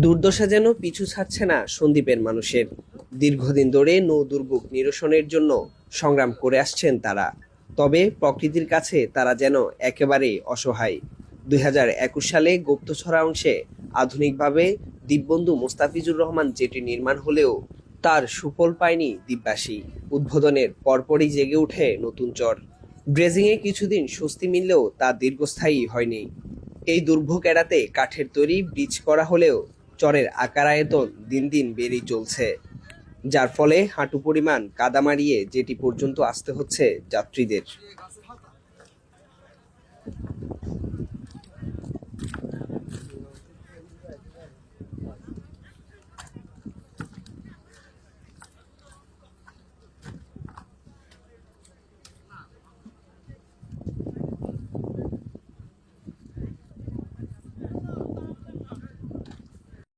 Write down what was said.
দুর্দশা যেন পিছু ছাড়ছে না সন্দ্বীপের মানুষের। দীর্ঘদিন ধরে নৌ দুর্ভোগ নিরসনের জন্য সংগ্রাম করে আসছেন তারা। তবে প্রকৃতির কাছে তারা যেন একেবারে অসহায়। দু হাজার একুশ সালে গুপ্তছড়া অংশে আধুনিকভাবে দ্বীপবন্ধু মোস্তাফিজুর রহমান জেটি নির্মাণ হলেও তার সুফল পায়নি দ্বীপবাসী। উদ্বোধনের পরপরই জেগে ওঠে নতুন চর। ড্রেজিংয়ে কিছুদিন স্বস্তি মিললেও তা দীর্ঘস্থায়ী হয়নি। এই দুর্ভোগ এড়াতে কাঠের তৈরি ব্রিজ করা হলেও চরের আকার আয়তন দিন দিন বেড়েই চলছে, যার ফলে হাঁটু পরিমাণ কাদা মারিয়ে যেটি পর্যন্ত আসতে হচ্ছে যাত্রীদের।